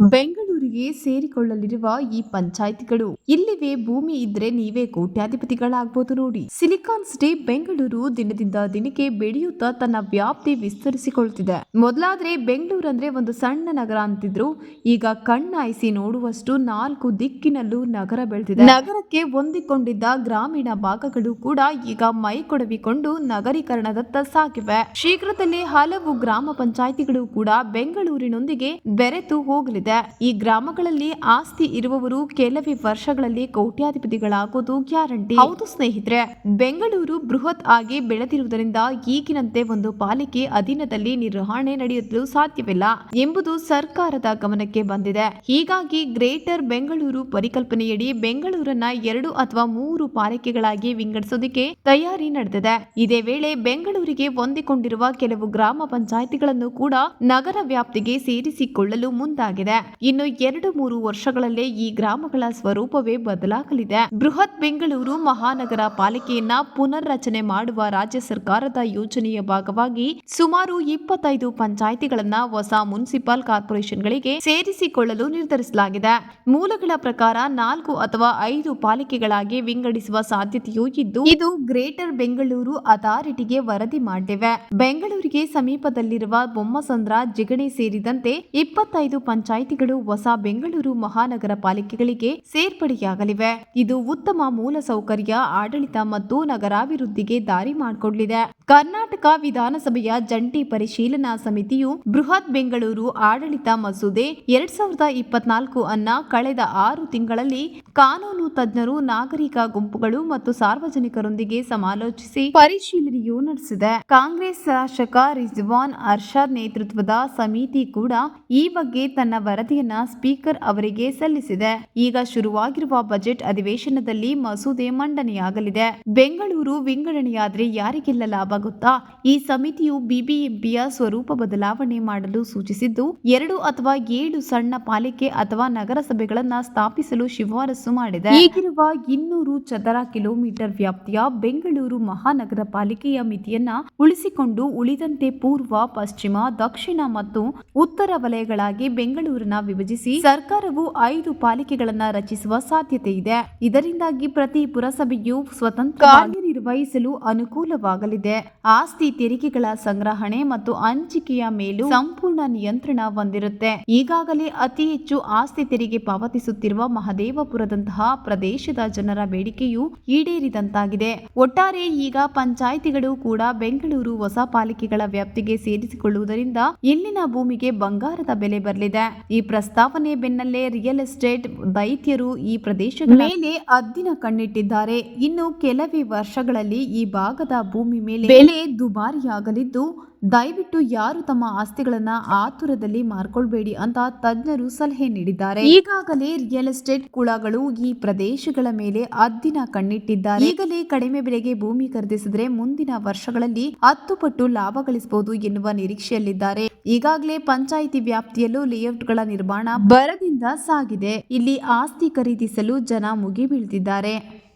Venga ಬೆಂಗಳೂರಿಗೆ ಸೇರಿಕೊಳ್ಳಲಿರುವ ಈ ಪಂಚಾಯಿತಿಗಳು. ಇಲ್ಲಿವೆ ಭೂಮಿ ಇದ್ರೆ ನೀವೇ ಕೋಟ್ಯಾಧಿಪತಿಗಳಾಗಬಹುದು ನೋಡಿ. ಸಿಲಿಕಾನ್ ಸಿಟಿ, ಬೆಂಗಳೂರು ದಿನದಿಂದ ದಿನಕ್ಕೆ ಬೆಳೆಯುತ್ತಾ ತನ್ನ ವ್ಯಾಪ್ತಿ ವಿಸ್ತರಿಸಿಕೊಳ್ಳುತ್ತಿದೆ ಮೊದಲಾದ್ರೆ ಬೆಂಗಳೂರು ಅಂದ್ರೆ ಒಂದು ಸಣ್ಣ ನಗರ ಅಂತಿದ್ರು. ಈಗ ಕಣ್ಣಾಯಿಸಿ ನೋಡುವಷ್ಟು ನಾಲ್ಕು ದಿಕ್ಕಿನಲ್ಲೂ ನಗರ ಬೆಳೆದಿದೆ. ನಗರಕ್ಕೆ ಹೊಂದಿಕೊಂಡಿದ್ದ ಗ್ರಾಮೀಣ ಭಾಗಗಳು ಕೂಡ ಈಗ ಮೈ ಕೊಡವಿಕೊಂಡು ನಗರೀಕರಣದತ್ತ ಸಾಗಿವೆ. ಶೀಘ್ರದಲ್ಲೇ ಹಲವು ಗ್ರಾಮ ಪಂಚಾಯಿತಿಗಳು ಕೂಡ ಬೆಂಗಳೂರಿನೊಂದಿಗೆ ಬೆರೆತು ಹೋಗಲಿದೆ. ಈ ಗ್ರಾಮಗಳಲ್ಲಿ ಆಸ್ತಿ ಇರುವವರು ಕೆಲವೇ ವರ್ಷಗಳಲ್ಲಿ ಕೋಟ್ಯಾಧಿಪತಿಗಳಾಗೋದು ಗ್ಯಾರಂಟಿ. ಹೌದು ಸ್ನೇಹಿತರೆ, ಬೆಂಗಳೂರು ಬೃಹತ್ ಆಗಿ ಬೆಳೆದಿರುವುದರಿಂದ ಈಗಿನಂತೆ ಒಂದು ಪಾಲಿಕೆ ಅಧೀನದಲ್ಲಿ ನಿರ್ವಹಣೆ ನಡೆಯಲು ಸಾಧ್ಯವಿಲ್ಲ ಎಂಬುದು ಸರ್ಕಾರದ ಗಮನಕ್ಕೆ ಬಂದಿದೆ. ಹೀಗಾಗಿ ಗ್ರೇಟರ್ ಬೆಂಗಳೂರು ಪರಿಕಲ್ಪನೆಯಡಿ ಬೆಂಗಳೂರನ್ನ ಎರಡು ಅಥವಾ ಮೂರು ಪಾಲಿಕೆಗಳಾಗಿ ವಿಂಗಡಿಸೋದಕ್ಕೆ ತಯಾರಿ ನಡೆದಿದೆ. ಇದೇ ವೇಳೆ ಬೆಂಗಳೂರಿಗೆ ಹೊಂದಿಕೊಂಡಿರುವ ಕೆಲವು ಗ್ರಾಮ ಪಂಚಾಯಿತಿಗಳನ್ನು ಕೂಡ ನಗರ ವ್ಯಾಪ್ತಿಗೆ ಸೇರಿಸಿಕೊಳ್ಳಲು ಮುಂದಾಗಿದೆ. ಇನ್ನು ಎರಡು ಮೂರು ವರ್ಷಗಳಲ್ಲೇ ಈ ಗ್ರಾಮಗಳ ಸ್ವರೂಪವೇ ಬದಲಾಗಲಿದೆ. ಬೃಹತ್ ಬೆಂಗಳೂರು ಮಹಾನಗರ ಪಾಲಿಕೆಯನ್ನ ಪುನರ್ರಚನೆ ಮಾಡುವ ರಾಜ್ಯ ಸರ್ಕಾರದ ಯೋಜನೆಯ ಭಾಗವಾಗಿ ಸುಮಾರು ಇಪ್ಪತ್ತೈದು ಪಂಚಾಯಿತಿಗಳನ್ನ ಹೊಸ ಮುನ್ಸಿಪಲ್ ಕಾರ್ಪೊರೇಷನ್ಗಳಿಗೆ ಸೇರಿಸಿಕೊಳ್ಳಲು ನಿರ್ಧರಿಸಲಾಗಿದೆ. ಮೂಲಗಳ ಪ್ರಕಾರ ನಾಲ್ಕು ಅಥವಾ ಐದು ಪಾಲಿಕೆಗಳಾಗಿ ವಿಂಗಡಿಸುವ ಸಾಧ್ಯತೆಯೂ ಇದ್ದು, ಇದು ಗ್ರೇಟರ್ ಬೆಂಗಳೂರು ಅಥಾರಿಟಿಗೆ ವರದಿ ಮಾಡಿವೆ. ಬೆಂಗಳೂರಿಗೆ ಸಮೀಪದಲ್ಲಿರುವ ಬೊಮ್ಮಸಂದ್ರ, ಜಿಗಣಿ ಸೇರಿದಂತೆ ಇಪ್ಪತ್ತೈದು ಪಂಚಾಯಿತಿಗಳು ಹೊಸ ಬೆಂಗಳೂರು ಮಹಾನಗರ ಪಾಲಿಕೆಗಳಿಗೆ ಸೇರ್ಪಡೆಯಾಗಲಿವೆ. ಇದು ಉತ್ತಮ ಮೂಲಸೌಕರ್ಯ ಆಡಳಿತ ಮತ್ತು ನಗರಾಭಿವೃದ್ಧಿಗೆ ದಾರಿ ಮಾಡಿಕೊಡಲಿದೆ. ಕರ್ನಾಟಕ ವಿಧಾನಸಭೆಯ ಜಂಟಿ ಪರಿಶೀಲನಾ ಸಮಿತಿಯು ಬೃಹತ್ ಬೆಂಗಳೂರು ಆಡಳಿತ ಮಸೂದೆ ಎರಡ್ ಸಾವಿರದ ಇಪ್ಪತ್ನಾಲ್ಕು ಅನ್ನ ಕಳೆದ ಆರು ತಿಂಗಳಲ್ಲಿ ಕಾನೂನು ತಜ್ಞರು, ನಾಗರಿಕ ಗುಂಪುಗಳು ಮತ್ತು ಸಾರ್ವಜನಿಕರೊಂದಿಗೆ ಸಮಾಲೋಚಿಸಿ ಪರಿಶೀಲನೆಯೂ ನಡೆಸಿದೆ. ಕಾಂಗ್ರೆಸ್ ಶಾಸಕ ರಿಜ್ವಾನ್ ಅರ್ಷದ್ ನೇತೃತ್ವದ ಸಮಿತಿ ಕೂಡ ಈ ಬಗ್ಗೆ ತನ್ನ ವರದಿಯನ್ನ ಸ್ಪೀಕರ್ ಅವರಿಗೆ ಸಲ್ಲಿಸಿದೆ. ಈಗ ಶುರುವಾಗಿರುವ ಬಜೆಟ್ ಅಧಿವೇಶನದಲ್ಲಿ ಮಸೂದೆ ಮಂಡನೆಯಾಗಲಿದೆ. ಬೆಂಗಳೂರು ವಿಂಗಡಣೆಯಾದ್ರೆ ಯಾರಿಗೆಲ್ಲ ಲಾಭ ಗೊತ್ತಾ? ಈ ಸಮಿತಿಯು ಬಿಬಿಎಂಪಿಯ ಸ್ವರೂಪ ಬದಲಾವಣೆ ಮಾಡಲು ಸೂಚಿಸಿದ್ದು, ಎರಡು ಅಥವಾ ಏಳು ಸಣ್ಣ ಪಾಲಿಕೆ ಅಥವಾ ನಗರಸಭೆಗಳನ್ನ ಸ್ಥಾಪಿಸಲು ಶಿಫಾರಸು ಮಾಡಿದೆ. ಈಗಿರುವ ಇನ್ನೂರು ಚದರ ಕಿಲೋಮೀಟರ್ ವ್ಯಾಪ್ತಿಯ ಬೆಂಗಳೂರು ಮಹಾನಗರ ಪಾಲಿಕೆಯ ಮಿತಿಯನ್ನ ಉಳಿಸಿಕೊಂಡು ಉಳಿದಂತೆ ಪೂರ್ವ, ಪಶ್ಚಿಮ, ದಕ್ಷಿಣ ಮತ್ತು ಉತ್ತರ ವಲಯಗಳಾಗಿ ಬೆಂಗಳೂರಿನ ವಿಭಜಿಸಿ ಸರ್ಕಾರವು ಐದು ಪಾಲಿಕೆಗಳನ್ನು ರಚಿಸುವ ಸಾಧ್ಯತೆ ಇದೆ. ಇದರಿಂದಾಗಿ ಪ್ರತಿ ಪುರಸಭೆಯು ಸ್ವತಂತ್ರ ಕಾರ್ಯನಿರ್ವಹಿಸಲು ಅನುಕೂಲವಾಗಲಿದೆ. ಆಸ್ತಿ ತೆರಿಗೆಗಳ ಸಂಗ್ರಹಣೆ ಮತ್ತು ಹಂಚಿಕೆಯ ಮೇಲೂ ಸಂಪೂರ್ಣ ನಿಯಂತ್ರಣ ಹೊಂದಿರುತ್ತೆ. ಈಗಾಗಲೇ ಅತಿ ಹೆಚ್ಚು ಆಸ್ತಿ ತೆರಿಗೆ ಪಾವತಿಸುತ್ತಿರುವ ಮಹದೇವಪುರದಂತಹ ಪ್ರದೇಶದ ಜನರ ಬೇಡಿಕೆಯು ಈಡೇರಿದಂತಾಗಿದೆ. ಒಟ್ಟಾರೆ ಈಗ ಪಂಚಾಯಿತಿಗಳು ಕೂಡ ಬೆಂಗಳೂರು ಹೊಸ ಪಾಲಿಕೆಗಳ ವ್ಯಾಪ್ತಿಗೆ ಸೇರಿಸಿಕೊಳ್ಳುವುದರಿಂದ ಇಲ್ಲಿನ ಭೂಮಿಗೆ ಬಂಗಾರದ ಬೆಲೆ ಬರಲಿದೆ. ಈ ಪ್ರಸ್ತಾವನೆ ಬೆನ್ನಲ್ಲೇ ರಿಯಲ್ ಎಸ್ಟೇಟ್ ದೈತ್ಯರು ಈ ಪ್ರದೇಶಗಳ ಮೇಲೆ ಅದ್ದಿನ ಕಣ್ಣಿಟ್ಟಿದ್ದಾರೆ. ಇನ್ನು ಕೆಲವೇ ವರ್ಷಗಳಲ್ಲಿ ಈ ಭಾಗದ ಭೂಮಿ ಮೇಲೆ ಬೆಲೆ ದುಬಾರಿಯಾಗಲಿದ್ದು ದಯವಿಟ್ಟು ಯಾರು ತಮ್ಮ ಆಸ್ತಿಗಳನ್ನ ಆತುರದಲ್ಲಿ ಮಾರ್ಕೊಳ್ಬೇಡಿ ಅಂತ ತಜ್ಞರು ಸಲಹೆ ನೀಡಿದ್ದಾರೆ. ಈಗಾಗಲೇ ರಿಯಲ್ ಎಸ್ಟೇಟ್ ಕುಳಗಳು ಈ ಪ್ರದೇಶಗಳ ಮೇಲೆ ಅದ್ದಿನ ಕಣ್ಣಿಟ್ಟಿದ್ದಾರೆ. ಈಗಲೇ ಕಡಿಮೆ ಬೆಲೆಗೆ ಭೂಮಿ ಖರೀದಿಸಿದ್ರೆ ಮುಂದಿನ ವರ್ಷಗಳಲ್ಲಿ ಹತ್ತು ಪಟ್ಟು ಲಾಭ ಗಳಿಸಬಹುದು ಎನ್ನುವ ನಿರೀಕ್ಷೆಯಲ್ಲಿದ್ದಾರೆ. ಈಗಾಗಲೇ ಪಂಚಾಯಿತಿ ವ್ಯಾಪ್ತಿಯಲ್ಲೂ ಲೇಔಟ್ಗಳ ನಿರ್ಮಾಣ ಬರದಿಂದ ಸಾಗಿದೆ. ಇಲ್ಲಿ ಆಸ್ತಿ ಖರೀದಿಸಲು ಜನ ಮುಗಿಬೀಳ್ತಿದ್ದಾರೆ.